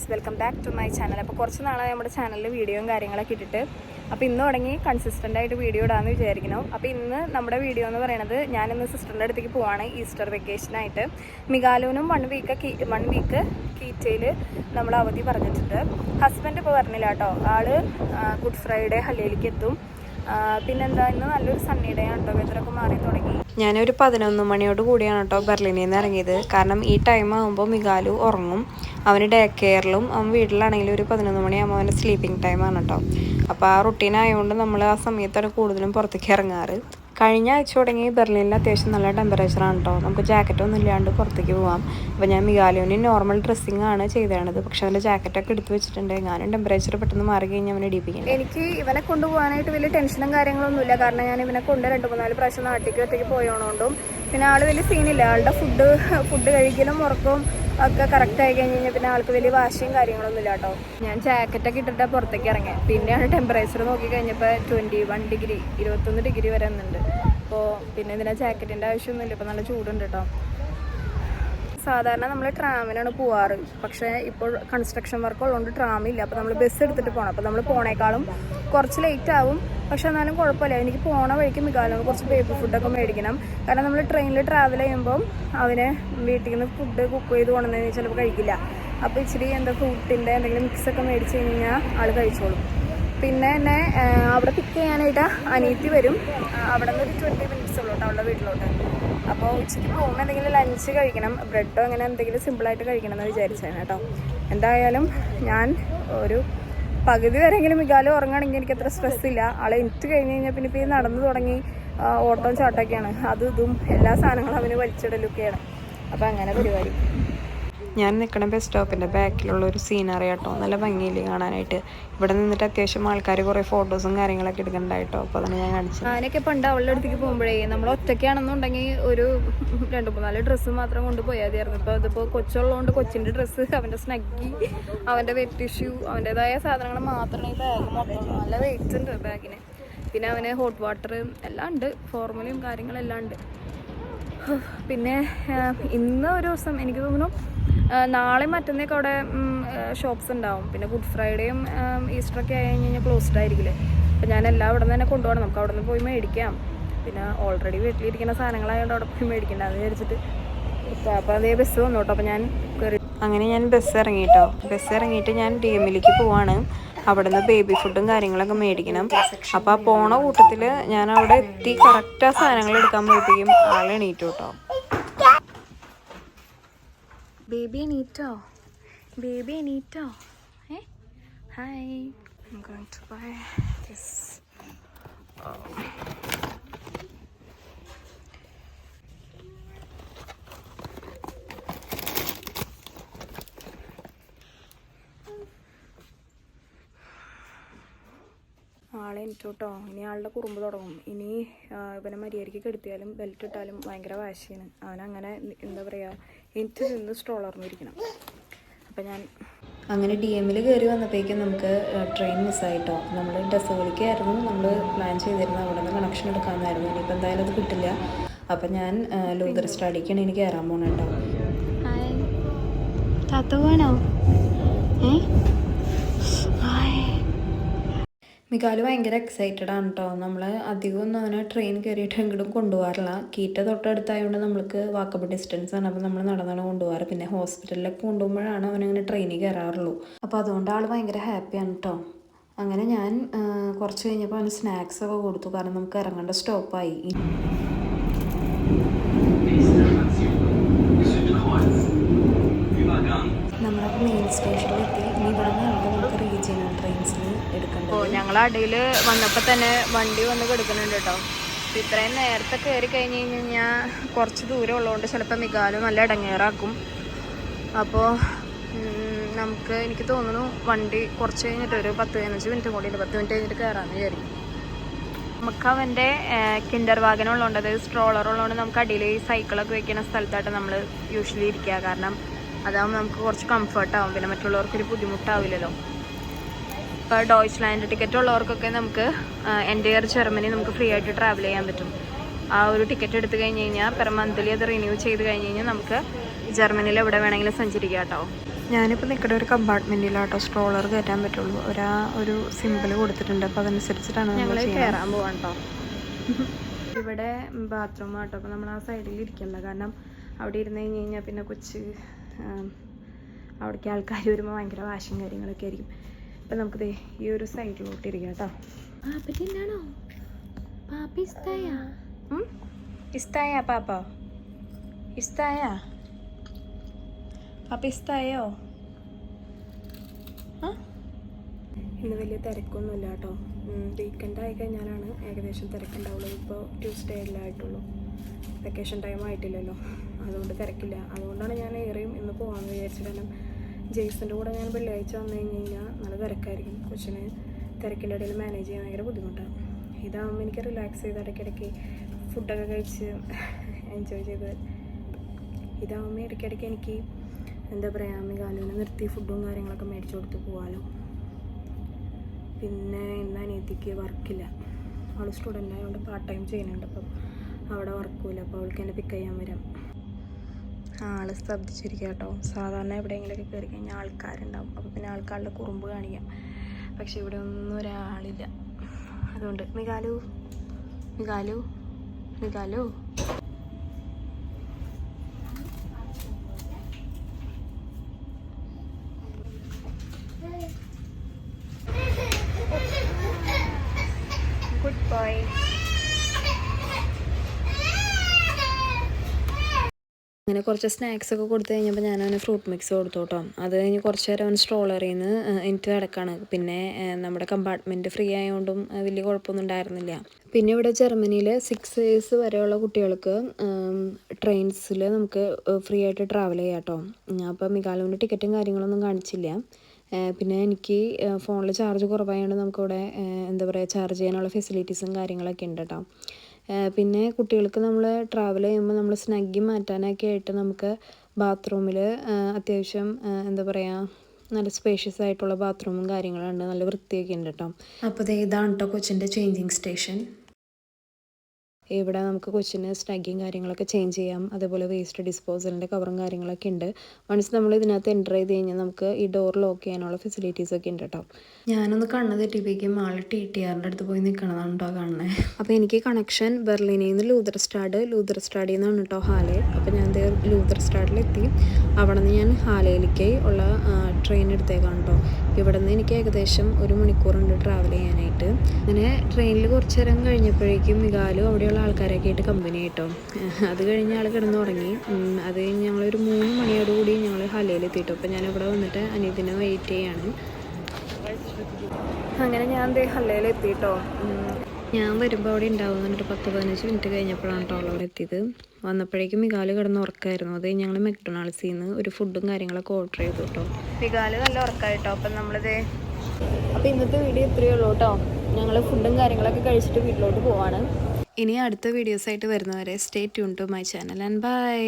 Guys welcome back to my channel അപ്പോൾ കുറച്ച് നാളായി നമ്മുടെ ചാനലിൽ വീഡിയോയും കാര്യങ്ങളൊക്കെ ഇട്ടിട്ട്. അപ്പോൾ ഇന്ന് തുടങ്ങി കൺസിസ്റ്റന്റ് ആയിട്ട് വീഡിയോ ഇടാമെന്ന് വിചാരിക്കണം അപ്പോൾ ഇന്ന് നമ്മുടെ വീഡിയോ എന്ന് പറയുന്നത് ഞാനിന്ന് സിസ്റ്ററിന്റെ അടുത്തേക്ക് പോവാണ് ഈസ്റ്റർ വെക്കേഷനായിട്ട് മികാലൂനും വൺ വീക്ക് വൺ വീക്ക് കീറ്റയിൽ നമ്മൾ അവധി പറഞ്ഞിട്ടുണ്ട്. ഹസ്ബൻഡ് ഇപ്പോൾ പറഞ്ഞില്ല കേട്ടോ. ആൾ ഗുഡ് ഫ്രൈഡേ ഹല്ലേലേക്ക് എത്തും. പിന്നെന്താ നല്ലൊരു സണ്ണി ഡേ ആണ് കേട്ടോ വെതറൊക്കെ മാറി തുടങ്ങി. ഞാനൊരു പതിനൊന്ന് മണിയോട് കൂടിയാണ് കേട്ടോ ബെർലിനിൽ നിന്ന് ഇറങ്ങിയത്. കാരണം ഈ ടൈം ആകുമ്പോൾ മികാലു ഉറങ്ങും. അവന് ഡേ കെയറിലും അവൻ വീട്ടിലാണെങ്കിലും ഒരു പതിനൊന്ന് മണിയാകുമ്പോൾ അവന്റെ സ്ലീപ്പിംഗ് ടൈം ആണ് കേട്ടോ. അപ്പോൾ ആ റുട്ടീൻ ആയതുകൊണ്ട് നമ്മൾ ആ സമയത്താണ് കൂടുതലും പുറത്തേക്ക് ഇറങ്ങാറ്. കഴിഞ്ഞ ആഴ്ച തുടങ്ങി ബെർലിനിൽ അത്യാവശ്യം നല്ല ടെമ്പറേച്ചറാണ് കേട്ടോ നമുക്ക് ജാക്കറ്റ് ഒന്നും ഇല്ലാണ്ട് പുറത്തേക്ക് പോകാം അപ്പോൾ ഞാൻ മികാലുവിന് നോർമൽ ഡ്രസ്സിങ് ആണ് ചെയ്തേണത്. പക്ഷെ അവന്റെ ജാക്കറ്റൊക്കെ എടുത്ത് വെച്ചിട്ടുണ്ട്. ഞാനും ടെമ്പറേച്ചർ പെട്ടെന്ന് മാറി കഴിഞ്ഞാൽ അവനെ ഇടിപ്പിക്കുന്നത് എനിക്ക് ഇവനെ കൊണ്ടുപോകാനായിട്ട് വലിയ ടെൻഷനും കാര്യങ്ങളൊന്നുമില്ല കാരണം ഞാൻ ഇവനെ കൊണ്ട് രണ്ട് മൂന്നാൽ പ്രാവശ്യം നാട്ടിലേക്ക് ഒറ്റയ്ക്ക് പോയതുകൊണ്ടും പിന്നെ ആൾ വലിയ സീനില്ല ആളുടെ ഫുഡ് ഫുഡ് കഴിക്കലും ഉറക്കവും ഒക്കെ കറക്റ്റ് ആയി കഴിഞ്ഞ് കഴിഞ്ഞാൽ പിന്നെ ആൾക്ക് വലിയ വാശിയും കാര്യങ്ങളൊന്നും ഇല്ല കേട്ടോ. ഞാൻ ജാക്കറ്റൊക്കെ ഇട്ടിട്ടാണ് പുറത്തേക്ക് ഇറങ്ങിയത് പിന്നെയാണ് ടെമ്പറേച്ചർ നോക്കി കഴിഞ്ഞപ്പോൾ ട്വന്റി വൺ ഡിഗ്രി ഇരുപത്തൊന്ന് ഡിഗ്രി വരെ നിന്നുണ്ട്. അപ്പോൾ പിന്നെ ഇതിനാ ജാക്കറ്റിന്റെ ആവശ്യമൊന്നുമില്ല. ഇപ്പോൾ നല്ല ചൂടുണ്ട് കേട്ടോ. സാധാരണ നമ്മൾ ട്രാമിനാണ് പോവാറ്. പക്ഷേ ഇപ്പോൾ കൺസ്ട്രക്ഷൻ വർക്ക് ഉള്ളതുകൊണ്ട് ട്രാമില്ല. അപ്പോൾ നമ്മൾ ബസ് എടുത്തിട്ട് പോകണം അപ്പോൾ നമ്മൾ പോണേക്കാളും കുറച്ച് ലേറ്റ് ആവും. പക്ഷെ എന്നാലും കുഴപ്പമില്ല. എനിക്ക് പോണ വഴിക്ക് മികാലും കുറച്ച് ബേബി ഫുഡൊക്കെ മേടിക്കണം. കാരണം നമ്മൾ ട്രെയിനിൽ ട്രാവൽ ചെയ്യുമ്പം അവന് വീട്ടിൽ നിന്ന് ഫുഡ് കുക്ക് ചെയ്ത് കൊണ്ടുവന്നതിന് ചിലപ്പോൾ കഴിക്കില്ല. അപ്പോൾ ഇച്ചിരി എന്താ ഫ്രൂട്ടിന്റെ എന്തെങ്കിലും മിക്സൊക്കെ മേടിച്ച് കഴിഞ്ഞ് കഴിഞ്ഞാൽ ആൾ കഴിച്ചോളും. പിന്നെ എന്നെ അവിടെ പിക്ക് ചെയ്യാനായിട്ട് അനിയത്തി വരും. അവിടെ നിന്ന് ഒരു ട്വന്റി മിനിറ്റ്സ് ഉള്ളൂ അവളുടെ വീട്ടിലോട്ട്. അപ്പോൾ ഉച്ചയ്ക്ക് പോകുമ്പോൾ എന്തെങ്കിലും ലഞ്ച് കഴിക്കണം ബ്രെഡോ അങ്ങനെ എന്തെങ്കിലും സിമ്പിളായിട്ട് കഴിക്കണം എന്ന് വിചാരിച്ചാണ് കേട്ടോ. എന്തായാലും ഞാൻ ഒരു പകുതി വരെയെങ്കിലും മികാലും ഉറങ്ങുകയാണെങ്കിൽ എനിക്ക് അത്ര സ്ട്രെസ് ഇല്ല. ആളെ എനിക്ക് കഴിഞ്ഞ് കഴിഞ്ഞാൽ പിന്നെ ഇപ്പോൾ നടന്നു തുടങ്ങി ഓട്ടോ ചാട്ടൊക്കെയാണ്. അതും ഇതും എല്ലാ സാധനങ്ങളും അവന് വലിച്ചിടലൊക്കെയാണ്. അപ്പോൾ അങ്ങനെ പരിപാടി. ഞാൻ നിൽക്കണ ബസ് സ്റ്റോപ്പിന്റെ ബാക്കിലുള്ള ഒരു സീനറി കേട്ടോ നല്ല ഭംഗിയില്ലേ കാണാനായിട്ട്. ഇവിടെ നിന്നിട്ട് അത്യാവശ്യം ആൾക്കാർ കുറേ ഫോട്ടോസും കാര്യങ്ങളൊക്കെ എടുക്കണ്ടായിട്ടോ അപ്പോൾ അതാണ് ഞാൻ കാണിച്ചത്. ഞാനൊക്കെ പണ്ട് അവളുടെ അടുത്തേക്ക് പോകുമ്പോഴേ നമ്മൾ ഒറ്റയ്ക്കാണെന്നുണ്ടെങ്കിൽ ഒരു രണ്ട് മൂന്നാൽ ഡ്രസ്സ് മാത്രം കൊണ്ട് പോയാൽ മതിയായിരുന്നു ഇപ്പോൾ ഇതിപ്പോൾ കൊച്ചുള്ളതുകൊണ്ട് കൊച്ചിന്റെ ഡ്രസ്സ് അവന്റെ സ്നഗ്ഗി അവന്റെ വെറ്റ് ടിഷ്യൂ അവന്റെതായ സാധനങ്ങൾ മാത്രമേ ഈ ബാഗ് മൊത്തം. നല്ല വെയിറ്റ്സ് ഉണ്ട് ബാഗിന് പിന്നെ അവന് ഹോട്ട് വാട്ടർ എല്ലാം ഉണ്ട്. ഫോർമുലയും കാര്യങ്ങളെല്ലാം ഉണ്ട്. പിന്നെ ഇന്ന് ഒരു ദിവസം എനിക്ക് തോന്നുന്നു നാളെ മറ്റന്നേക്ക് അവിടെ ഷോപ്സ് ഉണ്ടാവും. പിന്നെ ഗുഡ് ഫ്രൈഡേയും ഈസ്റ്ററൊക്കെ ആയി കഴിഞ്ഞ് കഴിഞ്ഞാൽ ക്ലോസ്ഡ് ആയിരിക്കില്ലേ? അപ്പം ഞാൻ എല്ലാം അവിടെ നിന്ന് തന്നെ കൊണ്ടുപോകണം. നമുക്ക് അവിടെ നിന്ന് പോയി മേടിക്കാം. പിന്നെ ഓൾറെഡി വീട്ടിലിരിക്കുന്ന സാധനങ്ങളായതുകൊണ്ട് അവിടെ പോയി മേടിക്കണ്ട. അത് വിചാരിച്ചിട്ട് അപ്പോൾ അതേ ബസ് വന്നു കേട്ടോ അപ്പോൾ ഞാൻ കയറി അങ്ങനെ ഞാൻ ബസ് ഇറങ്ങിട്ടോ. ബസ് ഇറങ്ങിയിട്ട് ഞാൻ ഡി എമ്മിലേക്ക് പോവാണ്. അവിടെ നിന്ന് ബേബി ഫുഡും കാര്യങ്ങളൊക്കെ മേടിക്കണം. അപ്പോൾ ആ പോണ കൂട്ടത്തിൽ ഞാൻ അവിടെ എത്തി കറക്റ്റ് ആ സാധനങ്ങൾ എടുക്കാൻ പോയപ്പോഴേക്കും ആളെ എണീറ്റു കേട്ടോ. ബേബി എണീറ്റോ ബേബി എണീറ്റോ ഏ hi I'm going to buy this. ആളെ എനിക്ക് കേട്ടോ ഇനി ആളുടെ കുറുമ്പ് തുടങ്ങും. ഇനി ഇവനെ മര്യാദയ്ക്ക് കെടുത്തിയാലും ബെൽറ്റ് ഇട്ടാലും ഭയങ്കര വാശിയാണ്. അവനങ്ങനെ എന്താ പറയുക എനിക്ക് നിന്ന് സ്ട്രോളർന്നിരിക്കണം അപ്പം ഞാൻ അങ്ങനെ ഡി എമ്മിൽ കയറി വന്നപ്പോഴേക്കും നമുക്ക് ട്രെയിൻ മിസ്സായിട്ടോ നമ്മൾ ഡെസോളിക്കായിരുന്നു നമ്മൾ പ്ലാൻ ചെയ്തിരുന്നത് അവിടെ നിന്ന് കണക്ഷൻ എടുക്കാമെന്നായിരുന്നു ഇനിയിപ്പോൾ എന്തായാലും അത് കിട്ടില്ല. അപ്പം ഞാൻ ലൂതർ സ്റ്റഡിക്കാണ് എനിക്ക് കയറാൻ പോകണം കേട്ടോ ഹായ്. താത്ത വേണോ ഏ? മികാൽ ഭയങ്കര എക്സൈറ്റഡ് ആണ് കേട്ടോ നമ്മൾ അധികം ഒന്നും അവനെ ട്രെയിൻ കയറിയിട്ട് എങ്കിലും കൊണ്ടുപോകാറില്ല. കീറ്റ തൊട്ടടുത്തായതുകൊണ്ട് നമ്മൾക്ക് വാക്കബിൾ ഡിസ്റ്റൻസ് ആണ്. അപ്പോൾ നമ്മൾ നടന്നാണ് കൊണ്ടുപോകാറ്. പിന്നെ ഹോസ്പിറ്റലിലൊക്കെ കൊണ്ടുപോകുമ്പോഴാണ് അവനങ്ങനെ ട്രെയിനിൽ കയറാറുള്ളൂ അപ്പോൾ അതുകൊണ്ട് ആൾ ഭയങ്കര ഹാപ്പിയാണ് കേട്ടോ അങ്ങനെ ഞാൻ കുറച്ച് കഴിഞ്ഞപ്പോൾ അവന് സ്നാക്സ് ഒക്കെ കൊടുത്തു. കാരണം നമുക്ക് ഇറങ്ങേണ്ട സ്റ്റോപ്പായി നമ്മളപ്പോൾ മെയിൻ സ്റ്റേഷനിലെത്തി ഇനി ഇവിടെ നിന്ന് നമുക്ക് റീജിയണൽ ട്രെയിൻസിൽ എടുക്കേണ്ടത് ഓ ഞങ്ങൾ അടിയിൽ വന്നപ്പോൾ തന്നെ വണ്ടി വന്ന് കിടക്കുന്നുണ്ട് കേട്ടോ. അപ്പോൾ ഇത്രയും നേരത്തെ കയറി കഴിഞ്ഞ് കഴിഞ്ഞ് കഴിഞ്ഞാൽ കുറച്ച് ദൂരം ഉള്ളതുകൊണ്ട് ചിലപ്പോൾ മികാലും നല്ല ഇടങ്ങേറാക്കും. അപ്പോൾ നമുക്ക് എനിക്ക് തോന്നുന്നു വണ്ടി കുറച്ച് കഴിഞ്ഞിട്ട് ഒരു പത്ത് പതിനഞ്ച് മിനിറ്റ് കൂടി പത്ത് മിനിറ്റ് കഴിഞ്ഞിട്ട് കയറാമെന്ന് വിചാരിക്കും നമുക്ക് അവന്റെ കിൻഡർ വാഗനം ഉള്ളതുകൊണ്ട് അതായത് സ്ട്രോളർ ഉള്ളതുകൊണ്ട് നമുക്ക് അടിയിൽ ഈ സൈക്കിളൊക്കെ വെക്കുന്ന സ്ഥലത്തായിട്ട് നമ്മൾ യൂഷ്വലി ഇരിക്കുക. കാരണം അതാകുമ്പോൾ നമുക്ക് കുറച്ച് കംഫർട്ടാവും പിന്നെ മറ്റുള്ളവർക്കൊരു ബുദ്ധിമുട്ടാവില്ലല്ലോ. ഇപ്പോൾ ഡോയ്ച്ച് ലാൻഡ് ടിക്കറ്റ് ഉള്ളവർക്കൊക്കെ നമുക്ക് എന്റെ ഇയർ ജർമ്മനി നമുക്ക് ഫ്രീ ആയിട്ട് ട്രാവൽ ചെയ്യാൻ പറ്റും. ആ ഒരു ടിക്കറ്റ് എടുത്തു കഴിഞ്ഞ് കഴിഞ്ഞാൽ പെർ മന്ത്ലി അത് റിന്യൂ ചെയ്ത് കഴിഞ്ഞ് കഴിഞ്ഞാൽ നമുക്ക് ജർമ്മനിയിൽ എവിടെ വേണമെങ്കിലും സഞ്ചരിക്കാം കേട്ടോ. ഞാനിപ്പോൾ നിൽക്കുന്ന ഒരു കമ്പാർട്ട്മെന്റിലാട്ടോ സ്ട്രോളർ കയറ്റാൻ പറ്റുള്ളൂ. ഒരാ ഒരു സിമ്പിൾ കൊടുത്തിട്ടുണ്ട്. അപ്പോൾ അതനുസരിച്ചിട്ടാണ് ഞങ്ങൾ കയറാൻ പോകാൻ കേട്ടോ ഇവിടെ ബാത്റൂം ആട്ടോ. അപ്പോൾ നമ്മൾ ആ സൈഡിൽ ഇരിക്കുന്നത് കാരണം അവിടെ ഇരുന്ന് കഴിഞ്ഞ് കഴിഞ്ഞാൽ പിന്നെ കൊച്ച് അവിടേക്ക് ആൾക്കാർ വരുമ്പോൾ ഭയങ്കര വാശിയും കാര്യങ്ങളൊക്കെ ആയിരിക്കും. അപ്പം നമുക്ക് ഈ ഒരു സൈഡിലോട്ട് ഇരിക്കാം കേട്ടോ. പാപ്പറ്റിന്നാണോ പാപ്പ ഇഷ്ടായ? ഇസ്തായ പാപ്പ? ഇസ്തായ പാപ്പ ഇസ്തായോ ഇന്ന് വലിയ തിരക്കൊന്നുമില്ല കേട്ടോ. വീക്കെൻഡ് ആയി കഴിഞ്ഞാലാണ് ഏകദേശം തിരക്കുണ്ടാവുള്ളൂ. ഇപ്പോൾ ട്യൂസ്ഡേ എല്ലാം ആയിട്ടുള്ളൂ. വെക്കേഷൻ ടൈം ആയിട്ടില്ലല്ലോ. അതുകൊണ്ട് തിരക്കില്ല. അതുകൊണ്ടാണ് ഞാൻ ഏറെയും ഇന്ന് പോകാമെന്ന് വിചാരിച്ചത്. കാരണം ജെയ്സിന്റെ കൂടെ ഞാൻ വെള്ളിയാഴ്ച വന്നു കഴിഞ്ഞ് കഴിഞ്ഞാൽ നല്ല തിരക്കായിരിക്കും. കൊച്ചിന് തിരക്കിന്റെ ഇടയിൽ മാനേജ് ചെയ്യാൻ ഭയങ്കര ബുദ്ധിമുട്ടാണ് ഇതാകുമ്പോൾ എനിക്ക് റിലാക്സ് ചെയ്ത് ഇടയ്ക്കിടയ്ക്ക് ഫുഡൊക്കെ കഴിച്ച് എൻജോയ് ചെയ്ത് ഇതാകുമ്പോൾ ഇടയ്ക്കിടയ്ക്ക് എനിക്ക് എന്താ പറയുക മികാലുവിനെ നിർത്തി ഫുഡും കാര്യങ്ങളൊക്കെ മേടിച്ചു കൊടുത്ത് പോകാമല്ലോ പിന്നെ ഇന്ന് അനിയത്തിക്ക് വർക്കില്ല അവൾ സ്റ്റുഡന്റ് ആയതുകൊണ്ട് പാർട്ട് ടൈം ചെയ്യുന്നുണ്ട്. അപ്പം അവിടെ വർക്കുമില്ല അപ്പോൾ അവൾക്ക് എന്നെ പിക്ക് ചെയ്യാൻ വരാം. ആൾ ശ്രദ്ധിച്ചിരിക്കുക കേട്ടോ. സാധാരണ എവിടെയെങ്കിലുമൊക്കെ കയറി കഴിഞ്ഞാൽ ആൾക്കാരുണ്ടാവും. അപ്പോൾ പിന്നെ ആൾക്കാരുടെ കുറുമ്പ് കാണിക്കാം. പക്ഷെ ഇവിടെ ഒന്നും ഒരാളില്ല. അതുകൊണ്ട് മികാലു മികാലു മികാലു. അങ്ങനെ കുറച്ച് സ്നാക്സ് ഒക്കെ കൊടുത്തു കഴിഞ്ഞപ്പോൾ ഞാൻ ഫ്രൂട്ട് മിക്സ് കൊടുത്തു കേട്ടോ അത് കഴിഞ്ഞ് കുറച്ച് നേരം അവൻ സ്ട്രോളറിൽ നിന്ന് എനിക്ക് കിടക്കാണ് പിന്നെ നമ്മുടെ കമ്പാർട്ട്മെന്റ് ഫ്രീ ആയതുകൊണ്ടും വലിയ കുഴപ്പമൊന്നും ഉണ്ടായിരുന്നില്ല. പിന്നെ ഇവിടെ ജർമ്മനിയിൽ സിക്സ് ഇയേഴ്സ് വരെയുള്ള കുട്ടികൾക്ക് ട്രെയിൻസിൽ നമുക്ക് ഫ്രീ ആയിട്ട് ട്രാവൽ ചെയ്യാം കേട്ടോ അപ്പോൾ മികാലുവിന്റെ ടിക്കറ്റും കാര്യങ്ങളൊന്നും കാണിച്ചില്ല. പിന്നെ എനിക്ക് ഫോണിൽ ചാർജ് കുറവായതുകൊണ്ട് നമുക്കിവിടെ എന്താ പറയുക ചാർജ് ചെയ്യാനുള്ള ഫെസിലിറ്റീസും കാര്യങ്ങളൊക്കെ ഉണ്ട് കേട്ടോ പിന്നെ കുട്ടികൾക്ക് നമ്മൾ ട്രാവൽ ചെയ്യുമ്പോൾ നമ്മൾ സ്നഗ്ഗി മാറ്റാനൊക്കെ ആയിട്ട് നമുക്ക് ബാത്റൂമിൽ അത്യാവശ്യം എന്താ പറയുക നല്ല സ്പേഷ്യസ് ആയിട്ടുള്ള ബാത്റൂമും കാര്യങ്ങളുണ്ട് നല്ല വൃത്തിയൊക്കെ ഉണ്ട് കേട്ടോ അപ്പോൾ ഇതാണ് കേട്ടോ കൊച്ചിന്റെ ചേഞ്ചിങ് സ്റ്റേഷൻ ഇവിടെ നമുക്ക് കൊച്ചിന് സ്നഗ്ഗിയും കാര്യങ്ങളൊക്കെ ചേഞ്ച് ചെയ്യാം. അതേപോലെ വേസ്റ്റ് ഡിസ്പോസലിന്റെ കവറും കാര്യങ്ങളൊക്കെ ഉണ്ട്. വൺസ് നമ്മൾ ഇതിനകത്ത് എന്റർ ചെയ്ത് കഴിഞ്ഞാൽ നമുക്ക് ഈ ഡോർ ലോക്ക് ചെയ്യാനുള്ള ഫെസിലിറ്റീസ് ഒക്കെ ഉണ്ട് കേട്ടോ ഞാനൊന്ന് കണ്ണ് തെറ്റിപ്പിക്കും ആൾ ടി ടി ആറിന്റെ അടുത്ത് പോയി നിൽക്കണതാണ് കേട്ടോ കാണുന്നത് അപ്പോൾ എനിക്ക് കണക്ഷൻ ബെർലിനിൽ നിന്ന് ലൂതർ സ്റ്റാഡ് ലൂതർ സ്റ്റാഡിൽ നിന്നാണ് കേട്ടോ ഹാലെ. അപ്പോൾ ഞാൻ ലൂതർ സ്റ്റാഡിലെത്തി അവിടെ നിന്ന് ഞാൻ ഹാലയിലേക്ക് ഉള്ള ട്രെയിൻ എടുത്തേക്കാണ് കേട്ടോ ഇവിടെ നിന്ന് എനിക്ക് ഏകദേശം ഒരു മണിക്കൂറുണ്ട് ട്രാവൽ ചെയ്യാനായിട്ട്. അങ്ങനെ ട്രെയിനിൽ കുറച്ച് നേരം കഴിഞ്ഞപ്പോഴേക്കും മികാലും അവിടെയുള്ള ആൾക്കാരൊക്കെ ആയിട്ട് കമ്പനി ആയിട്ടോ. അത് കഴിഞ്ഞ് ആൾ കിടന്നുറങ്ങി. അത് കഴിഞ്ഞ് ഞങ്ങളൊരു മൂന്ന് മണിയോടുകൂടി ഞങ്ങൾ ഹലയിൽ എത്തിയിട്ടു അപ്പോൾ ഞാനിവിടെ വന്നിട്ട് അനിയത്തിനെ വെയിറ്റ് ചെയ്യാണ്. അങ്ങനെ ഞാൻ ദേ എത്തിയിട്ടോ ഞാൻ വരുമ്പോൾ അവിടെ ഉണ്ടാവുന്ന ഒരു പത്ത് പതിനഞ്ച് മിനിറ്റ് കഴിഞ്ഞപ്പോഴാണ് കേട്ടോ അവിടെ എത്തിയത്. വന്നപ്പോഴേക്കും മികാൽ കിടന്ന് ഉറക്കമായിരുന്നു അത് ഞങ്ങൾ മെക്ഡൊണാൾഡ്സിൽ നിന്ന് ഒരു ഫുഡും കാര്യങ്ങളൊക്കെ ഓർഡർ ചെയ്തു കേട്ടോ. മികാൽ നല്ല ഉറക്കമായിട്ടോ അപ്പം നമ്മളിത് അപ്പോൾ ഇന്നത്തെ വീഡിയോ ഇത്രയേ ഉള്ളൂ കേട്ടോ. ഞങ്ങൾ ഫുഡും കാര്യങ്ങളൊക്കെ കഴിച്ചിട്ട് വീട്ടിലോട്ട് പോവാണ്. ഇനി അടുത്ത വീഡിയോസായിട്ട് വരുന്നവരെ stay tune to my channel and bye